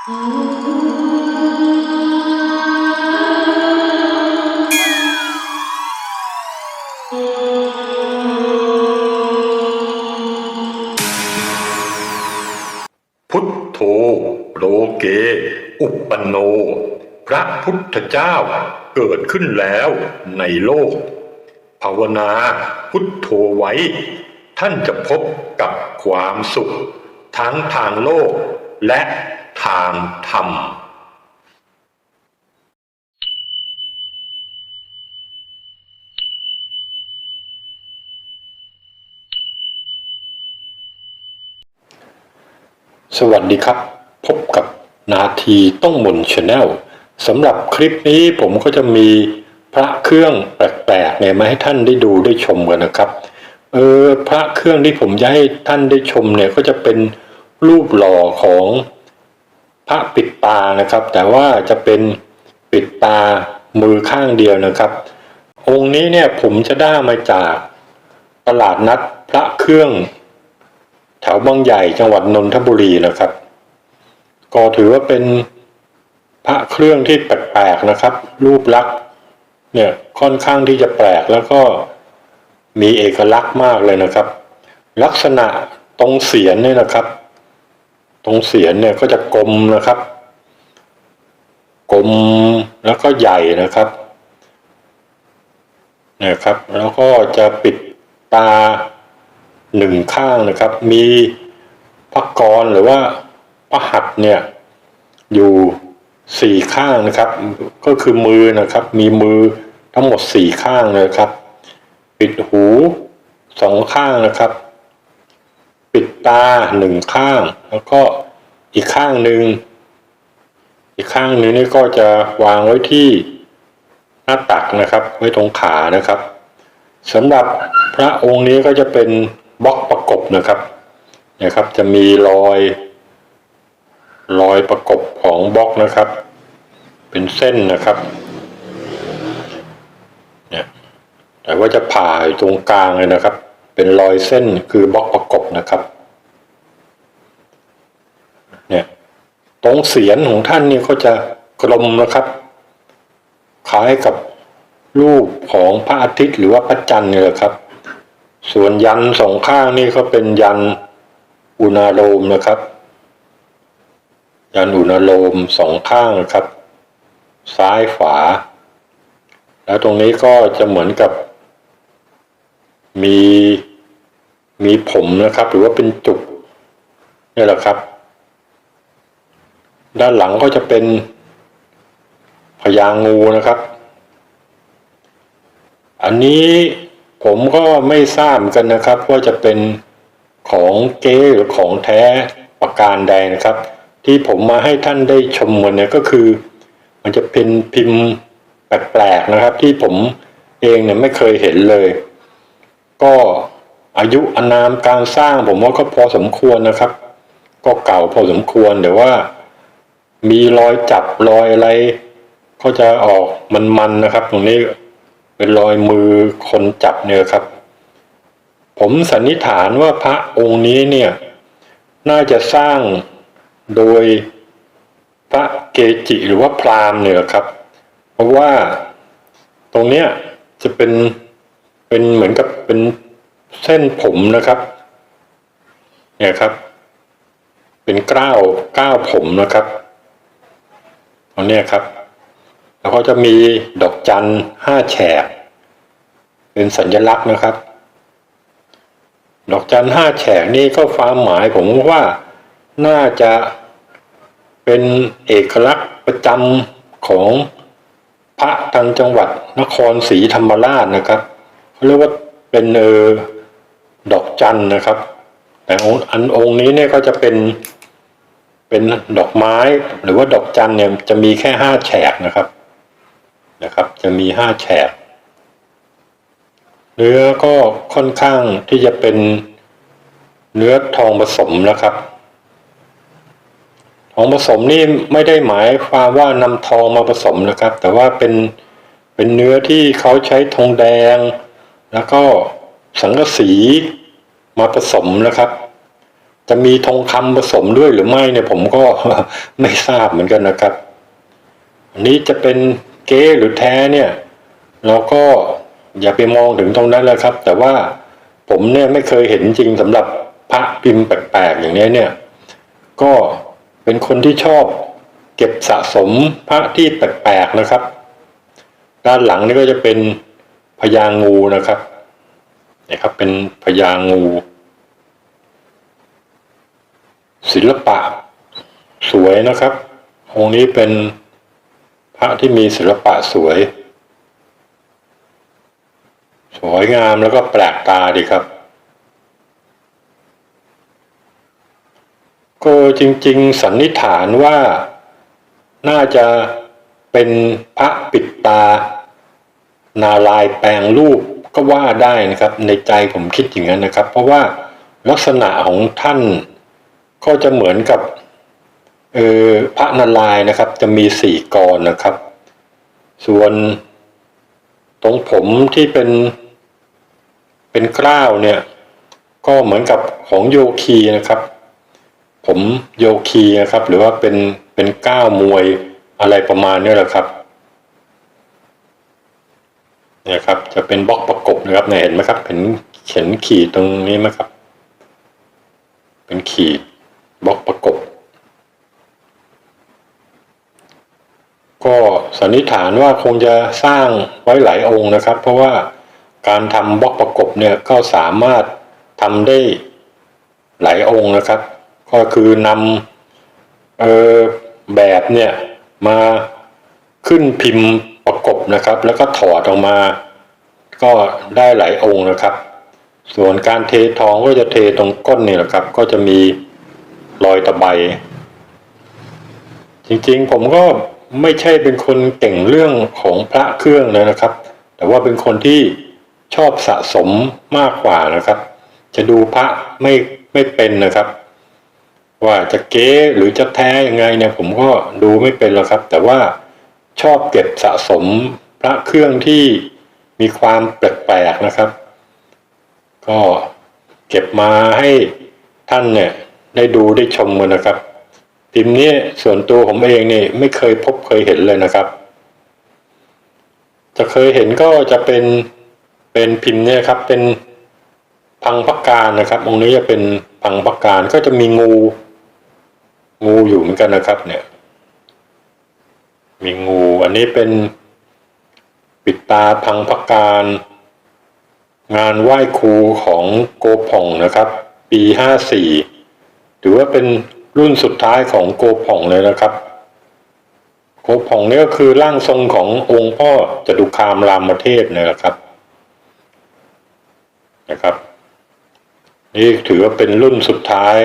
พุทโธโลเก อุปปนโน พระพุทธเจ้าเกิดขึ้นแล้วในโลก ภาวนาพุทโธไว้ ท่านจะพบกับความสุข ทั้งทางโลกและ ทางธรรมสวัสดีครับ พบกับนาทีต้องมนชาแนลสำหรับคลิปนี้ผมก็จะมีพระเครื่องแปลกๆเนี่ยมาให้ท่านได้ดูได้ชมกันนะครับเออพระเครื่องที่ผมจะให้ท่านได้ชมเนี่ยก็จะเป็นรูปหล่อของ พระปิดตานะครับ แต่ว่าจะเป็นปิดตามือข้างเดียวนะครับ องค์นี้เนี่ยผมจะได้มาจากตลาดนัดพระเครื่อง แถวบางใหญ่จังหวัดนนทบุรีนะครับ ก็ถือว่าเป็นพระเครื่องที่แปลกๆนะครับ รูปลักษณ์เนี่ยค่อนข้างที่จะแปลกแล้วก็มีเอกลักษณ์มากเลยนะครับ ลักษณะตรงเสียนเนี่ยนะครับ ตรงเสียนเนี่ยก็จะกลมนะครับ กลมแล้วก็ใหญ่นะครับนี่ยครับ แล้วก็จะปิดตาหนึ่งข้างนะครับ มีพระกรหรือว่าพระหัตเนี่ย อยู่สี่ข้างนะครับ ก็คือมือนะครับ มีมือทั้งหมดสี่ข้างเลยครับ ปิดหูสองข้างนะครับ ปิดตาหนึ่งข้าง แล้วก็อีกข้างหนึ่ง อีกข้างนึงนี่ก็จะวางไว้ที่หน้าตักนะครับ ไว้ตรงขานะครับสำหรับพระองค์นี้ก็จะเป็นบล็อกประกบนะครับนะครับ จะมีรอย รอยประกบของบล็อกนะครับ เป็นเส้นนะครับเนี่ยแต่ว่าจะผ่าอยู่ตรงกลางเลยนะครับ เป็นรอยเส้นคือบล็อกประกบนะครับเนี่ยตรงเสียนของท่านนี่ก็จะกลมนะครับ คล้ายกับรูปของพระอาทิตย์หรือว่าพระจันทร์เนี่ยแหละครับ ส่วนยันสองข้างนี่ก็เป็นยันอุณาโลมนะครับ ยันอุณาโลมสองข้างนะครับ ซ้ายฝา แล้วตรงนี้ก็จะเหมือนกับมี มีผมนะครับ หรือว่าเป็นจุกนี่แหละครับ ด้านหลังก็จะเป็นพญางูนะครับ อันนี้ผมก็ไม่ทราบกันนะครับ ว่าจะเป็นของเก๊หรือของแท้ประการใดนะครับ ที่ผมมาให้ท่านได้ชมกันเนี่ยก็คือ มันจะเป็นพิมพ์แปลกๆนะครับ ที่ผมเองเนี่ยไม่เคยเห็นเลย ก็ อายุอนามการสร้างผมว่าก็พอสมควรนะครับ ก็เก่าพอสมควรแต่ว่า มีรอยจับรอยอะไร ก็จะออกมันๆนะครับ ตรงนี้เป็นรอยมือคนจับเนี่ยครับ ผมสันนิษฐานว่าพระองค์นี้เนี่ย น่าจะสร้างโดยพระเกจิหรือว่าพราหมณ์เนี่ยครับ เพราะว่าตรงเนี้ยจะเป็นเป็นเหมือนกับเป็น เส้นผมนะครับ เนี่ยครับ เป็นก้าวก้าวผมนะครับตรงนี้ครับ แล้วก็จะมีดอกจันห้าแฉก เป็นสัญลักษณ์นะครับ ดอกจันห้าแฉกนี่ก็ความหมายผมว่าน่าจะเป็นเอกลักษณ์ประจำของพระทางจังหวัดนครศรีธรรมราชนะครับเขาเรียกว่าเป็นเออ ดอกจันนะครับ แต่องค์อันองค์นี้เนี่ยก็จะเป็นเป็นดอกไม้ หรือว่าดอกจันเนี่ยจะมีแค่ห้าแฉกนะครับนะครับ จะมีห้าแฉกเนื้อก็ค่อนข้างที่จะเป็นเนื้อทองผสมนะครับ ทองผสมนี่ไม่ได้หมายความว่านำทองมาผสมนะครับ แต่ว่าเป็นเป็นเนื้อที่เขาใช้ทองแดง แล้วก็ สังกะสีมาผสมนะครับ จะมีทองคำผสมด้วยหรือไม่เนี่ยผมก็ไม่ทราบเหมือนกันนะครับ อันนี้จะเป็นเก๊หรือแท้เนี่ย เราก็อย่าไปมองถึงตรงนั้นเลยครับ แต่ว่าผมเนี่ยไม่เคยเห็นจริงสำหรับพระพิมพ์แปลกๆอย่างนี้เนี่ย ก็เป็นคนที่ชอบเก็บสะสมพระที่แปลกๆนะครับ ด้านหลังนี่ก็จะเป็นพญางูนะครับ นะครับเป็นพญางู ศิลปะ สวยนะครับองค์นี้เป็นพระที่มีศิลปะสวย สวยงามแล้วก็แปลกตาดีครับ ก็จริง ๆ สันนิษฐานว่าน่าจะเป็นพระปิดตา นาลายแปลงรูป ก็ว่าได้นะครับในใจผมคิดอย่างนั้นนะครับ เพราะว่าลักษณะของท่านก็จะเหมือนกับเออพระนารายณ์นะครับ จะมีสี่กรนะครับ ส่วนตรงผมที่เป็นเป็นกล้าวเนี่ย ก็เหมือนกับของโยคีนะครับ ผมโยคีนะครับ หรือว่าเป็นเป็นก้าวมวยอะไรประมาณนี้แหละครับ เนี่ยครับ จะเป็นบล็อกประกบนะครับเนี่ยเห็นไหมครับเห็นเขียนขีดตรงนี้ไหมครับ เป็นขีดบล็อกประกบ ก็สันนิษฐานว่าคงจะสร้างไว้หลายองค์นะครับ เพราะว่าการทำบล็อกประกบเนี่ยก็สามารถทำได้หลายองค์นะครับ ก็คือนำเออแบบเนี่ยมาขึ้นพิมพ์ ประกบนะครับ แล้วก็ถอดออกมา ก็ได้หลายองค์นะครับ ส่วนการเททองก็จะเทตรงก้นนี่แหละครับ ก็จะมีรอยตะไบจริงๆ ผมก็ไม่ใช่เป็นคนเก่งเรื่องของพระเครื่องเลยนะครับ แต่ว่าเป็นคนที่ชอบสะสมมากกว่านะครับ จะดูพระไม่ไม่เป็นนะครับ ว่าจะเก๊หรือจะแท้ยังไงเนี่ยผมก็ดูไม่เป็นหรอกครับ แต่ว่า ชอบเก็บสะสมพระเครื่องที่มีความแปลกๆนะครับ ก็เก็บมาให้ท่านเนี่ยได้ดูได้ชมกันนะครับพิมพ์นี้ส่วนตัวผมเองนี่ไม่เคยพบเคยเห็นเลยนะครับ จะเคยเห็นก็จะเป็นเป็นพิมพ์เนี่ยครับ เป็นพังพักการนะครับองค์นี้จะเป็นพังพักการก็จะมีงู งูอยู่เหมือนกันนะครับ เนี่ย มีงู อันนี้เป็นปิดตาพังพักการ งานไหว้ครูของโกผ่องนะครับ ปีห้าสี่ถือว่าเป็นรุ่นสุดท้ายของโกผ่องเลยนะครับ โกผ่องนี่ก็คือร่างทรงขององค์พ่อจตุคามรามเทพเนี่ยนะครับนะครับ นี่ถือว่าเป็นรุ่นสุดท้าย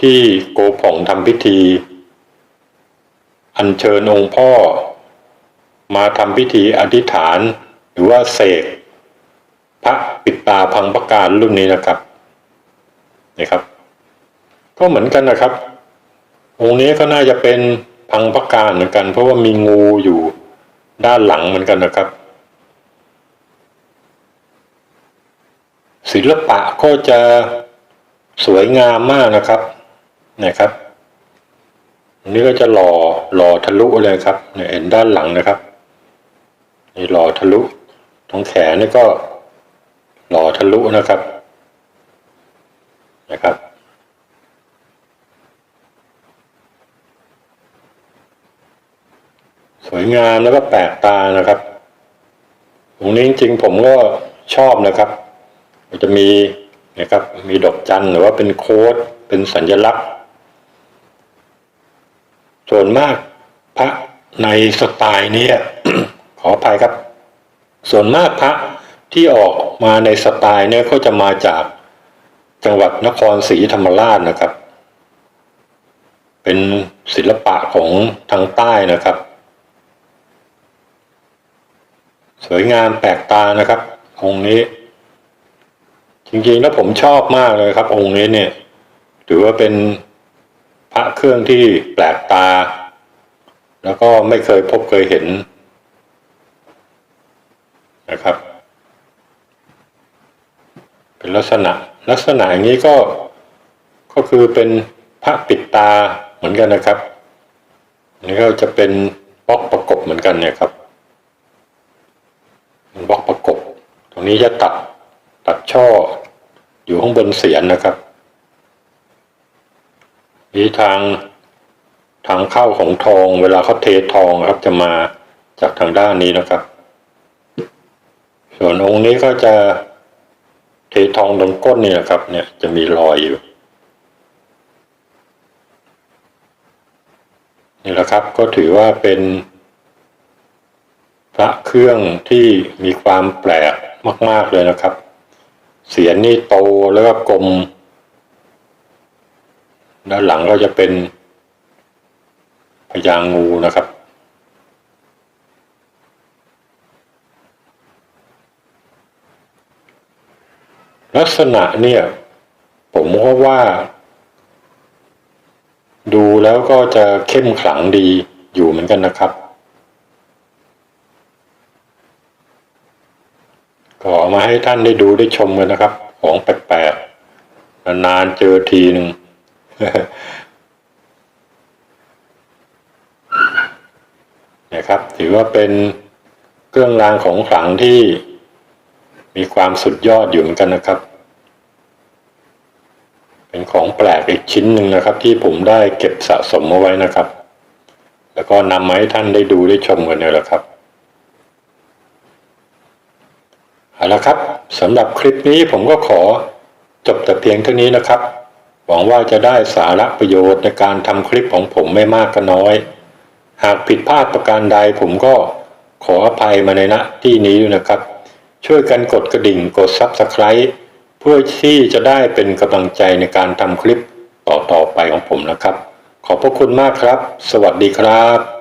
ที่โกผ่องทำพิธี อัญเชิญองค์พ่อ มาทำพิธีอธิษฐาน หรือว่าเสกพระปิดตาพังประการรุ่นนี้นะครับนะครับ ก็เหมือนกันนะครับ องค์นี้ก็น่าจะเป็นพังประการเหมือนกัน เพราะว่ามีงูอยู่ด้านหลังเหมือนกันนะครับ ศิลปะก็จะสวยงามมากนะครับนะครับ นนี้ก็จะหล่อหล่อทะลุเลยครับเนี่ยเห็นด้านหลังนะครับนี่หล่อทะลุตรงแขนนี่ก็หล่อทะลุนะครับนะครับ สวยงามแล้วก็แปลกตานะครับตรงนี้จริงๆผมก็ชอบนะครับมันจะมีนะครับมีดอกจันหรือว่าเป็นโค้ดเป็นสัญลักษณ์ ส่วนมากพระในสไตล์นี้ขออภัยครับ ส่วนมากพระที่ออกมาในสไตล์เนี่ยก็จะมาจากจังหวัดนครศรีธรรมราชนะครับ เป็นศิลปะของทางใต้นะครับ สวยงามแปลกตานะครับ องค์นี้ จริงๆแล้วผมชอบมากเลยครับ องค์นี้เนี่ย ถือว่าเป็น พระเครื่องที่แปลกตา แล้วก็ไม่เคยพบเคยเห็นนะครับ เป็นลักษณะลักษณะอย่างนี้ก็ก็คือเป็นพระปิดตาเหมือนกันนะครับอันนี่ก็จะเป็นบล็อกประกบเหมือนกันเนี่ยครับเป็นบล็อกประกบ ตรงนี้จะตัดตัดช่ออยู่ข้างบนเสียนนะครับ นี่ทางทางเข้าของทองเวลาเขาเททองครับจะมาจากทางด้านนี้นะครับ ส่วนองค์นี้ก็จะเททองตรงก้นเนี่ยครับ เนี่ยจะมีรอยอยู่ นี่แหละครับก็ถือว่าเป็นพระเครื่องที่มีความแปลกมาก ๆเลยนะครับ เสียนนี่โตแล้วก็กลม ด้านหลังก็จะเป็นพญางูนะครับ ลักษณะเนี่ย ผมก็ว่า ดูแล้วก็จะเข้มขลังดีอยู่เหมือนกันนะครับ ก็เอมาให้ท่านได้ดูได้ชมกันนะครับ ของแปลกๆนานๆเจอทีหนึ่ง นะครับ ถือว่าเป็นเครื่องรางของขลังที่มีความสุดยอดอยู่เหมือนกันนะครับ เป็นของแปลกอีกชิ้นหนึ่งนะครับ ที่ผมได้เก็บสะสมเอาไว้นะครับ แล้วก็นำมาให้ท่านได้ดูได้ชมกันเนี่ยแหละครับเอาละครับสำหรับคลิปนี้ผมก็ขอจบแต่เพียงเท่านี้นะครับ หวังว่าจะได้สาระประโยชน์ในการทำคลิปของผมไม่มากก็น้อย หากผิดพลาดประการใดผมก็ขออภัยมาในณที่นี้ด้วยนะครับ ช่วยกันกดกระดิ่งกด Subscribe เพื่อที่จะได้เป็นกำลังใจในการทำคลิปต่อๆไปของผมนะครับ ขอบพระคุณมากครับ สวัสดีครับ